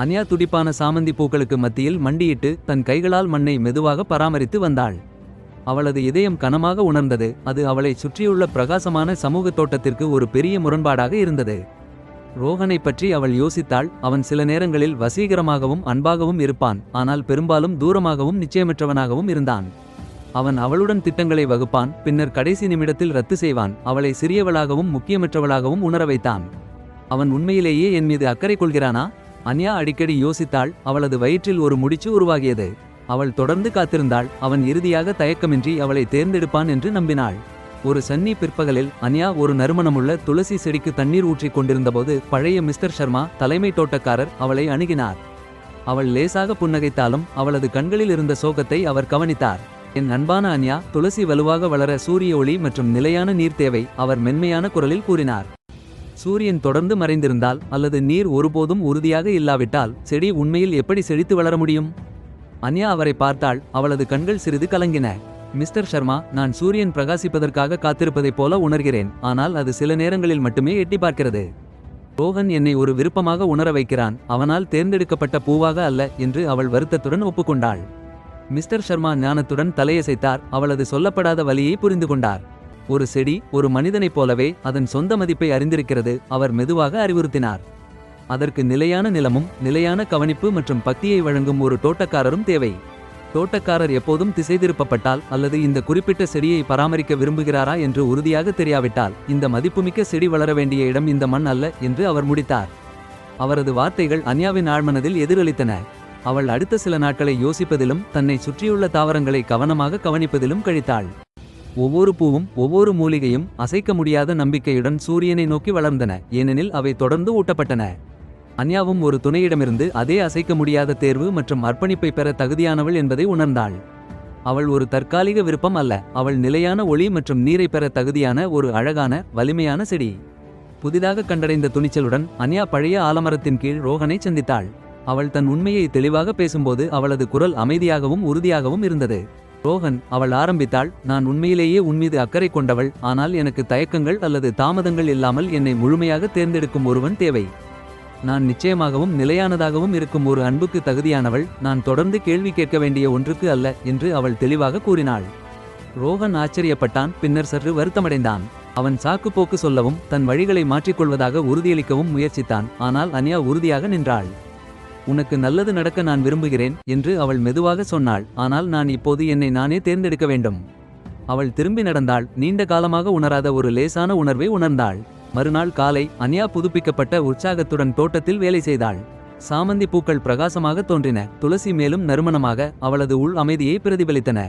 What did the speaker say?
அன்யா துடிப்பான சாமந்தி பூக்களுக்கு மத்தியில் மண்டியிட்டு தன் கைகளால் மண்ணை மெதுவாக பராமரித்து வந்தாள். அவளது இதயம் கனமாக உணர்ந்தது. அது அவளைச் சுற்றியுள்ள பிரகாசமான சமூக தோட்டத்திற்கு ஒரு பெரிய முரண்பாடாக இருந்தது. ரோஹனை பற்றி அவள் யோசித்தாள். அவன் சில நேரங்களில் வசீகரமாகவும் அன்பாகவும் இருப்பான். ஆனால் பெரும்பாலும் தூரமாகவும் நிச்சயமற்றவனாகவும் இருந்தான். அவன் அவளுடன் திட்டங்களை வகுப்பான். பின்னர் கடைசி நிமிடத்தில் ரத்து செய்வான். அவளை சிறியவளாகவும் முக்கியமற்றவளாகவும் உணர வைத்தான். அவன் உண்மையிலேயே என் மீது அக்கறை கொள்கிறானா? அன்யா அடிக்கடி யோசித்தாள் அவளது வயிற்றில் ஒரு முடிச்சு உருவாகியது. அவள் தொடர்ந்து காத்திருந்தாள் அவன் இறுதியாக தயக்கமின்றி அவளை தேர்ந்தெடுப்பான் என்று நம்பினாள். ஒரு சன்னி பிற்பகலில் அன்யா ஒரு நறுமணமுள்ள துளசி செடிக்கு தண்ணீர் ஊற்றிக் கொண்டிருந்தபோது பழைய மிஸ்டர் சர்மா தலைமை தோட்டக்காரர் அவளை அணுகினார். அவள் லேசாக புன்னகைத்தாலும் அவளது கண்களில் இருந்த சோகத்தை அவர் கவனித்தார். என் அன்பான அன்யா துளசி வலுவாக வளர சூரிய ஒளி மற்றும் நிலையான நீர் தேவை அவர் மென்மையான குரலில் கூறினார். சூரியன் தொடர்ந்து மறைந்திருந்தால் அல்லது நீர் ஒருபோதும் உறுதியாக இல்லாவிட்டால் செடி உண்மையில் எப்படி செழித்து வளர முடியும்? அன்யா அவரை பார்த்தாள் அவளது கண்கள் சிறிது கலங்கின. மிஸ்டர் சர்மா நான் சூரியன் பிரகாசிப்பதற்காக காத்திருப்பதைப் போல உணர்கிறேன் ஆனால் அது சில நேரங்களில் மட்டுமே எட்டி பார்க்கிறது. ரோஹன் என்னை ஒரு விருப்பமாக உணர வைக்கிறான் அவனால் தேர்ந்தெடுக்கப்பட்ட பூவாக அல்ல என்று அவள் வருத்தத்துடன் ஒப்புக்கொண்டாள். மிஸ்டர் சர்மா ஞானத்துடன் தலையசைத்தார் அவளது சொல்லப்படாத வலியை புரிந்து கொண்டார். ஒரு செடி ஒரு மனிதனைப் போலவே அதன் சொந்த மதிப்பை அறிந்திருக்கிறது அவர் மெதுவாக அறிவுறுத்தினார். அதற்கு நிலையான நிலமும் நிலையான கவனிப்பு மற்றும் பக்தியை வழங்கும் ஒரு தோட்டக்காரரும் தேவை. தோட்டக்காரர் எப்போதும் திசைதிருப்பப்பட்டால் அல்லது இந்த குறிப்பிட்ட செடியை பராமரிக்க விரும்புகிறாரா என்று உறுதியாக தெரியாவிட்டால் இந்த மதிப்புமிக்க செடி வளர வேண்டிய இடம் இந்த மண் அல்ல என்று அவர் முடித்தார். அவரது வார்த்தைகள் அன்யாவின் ஆழ்மனதில் எதிரொலித்தன. அவள் அடுத்த சில நாட்களை யோசிப்பதிலும் தன்னை சுற்றியுள்ள தாவரங்களை கவனமாக கவனிப்பதிலும் கழித்தாள். ஒவ்வொரு பூவும் ஒவ்வொரு மூலிகையும் அசைக்க முடியாத நம்பிக்கையுடன் சூரியனை நோக்கி வளர்ந்தன. ஏனெனில் அவை தொடர்ந்து ஊட்டப்பட்டன. அன்யாவும் ஒரு துணையிடமிருந்து அதே அசைக்க முடியாத தேர்வு மற்றும் அர்ப்பணிப்பை பெற தகுதியானவள் என்பதை உணர்ந்தாள். அவள் ஒரு தற்காலிக விருப்பம் அல்ல. அவள் நிலையான ஒளி மற்றும் நீரை பெற தகுதியான ஒரு அழகான வலிமையான செடி. புதிதாக கண்டடைந்த துணிச்சலுடன் அன்யா பழைய ஆலமரத்தின் கீழ் ரோகனை சந்தித்தாள். அவள் தன் உண்மையை தெளிவாக பேசும்போது அவளது குரல் அமைதியாகவும் உறுதியாகவும் இருந்தது. ரோஹன் அவள் ஆரம்பித்தாள் நான் உண்மையிலேயே உன்மீது அக்கறை கொண்டவள் ஆனால் எனக்கு தயக்கங்கள் அல்லது தாமதங்கள் இல்லாமல் என்னை முழுமையாக தேர்ந்தெடுக்கும் ஒருவன் தேவை. நான் நிச்சயமாகவும் நிலையானதாகவும் இருக்கும் ஒரு அன்புக்கு தகுதியானவள் நான் தொடர்ந்து கேள்வி கேட்க வேண்டிய ஒன்றுக்கு அல்ல என்று அவள் தெளிவாக கூறினாள். ரோஹன் ஆச்சரியப்பட்டான் பின்னர் சற்று வருத்தமடைந்தான். அவன் சாக்குப்போக்கு சொல்லவும் தன் வழிகளை மாற்றிக்கொள்வதாக உறுதியளிக்கவும் முயற்சித்தான் ஆனால் அனியா உறுதியாக நின்றாள். உனக்கு நல்லது நடக்க நான் விரும்புகிறேன் என்று அவள் மெதுவாக சொன்னாள். ஆனால் நான் இப்போது என்னை நானே தேர்ந்தெடுக்க வேண்டும். அவள் திரும்பி நடந்தாள். நீண்ட காலமாக உணராத ஒரு லேசான உணர்வை உணர்ந்தாள். மறுநாள் காலை அன்யா புதுப்பிக்கப்பட்ட உற்சாகத்துடன் தோட்டத்தில் வேலை செய்தாள். சாமந்தி பூக்கள் பிரகாசமாக தோன்றின. துளசி மேலும் நறுமணமாக அவளது உள் அமைதியை பிரதிபலித்தன.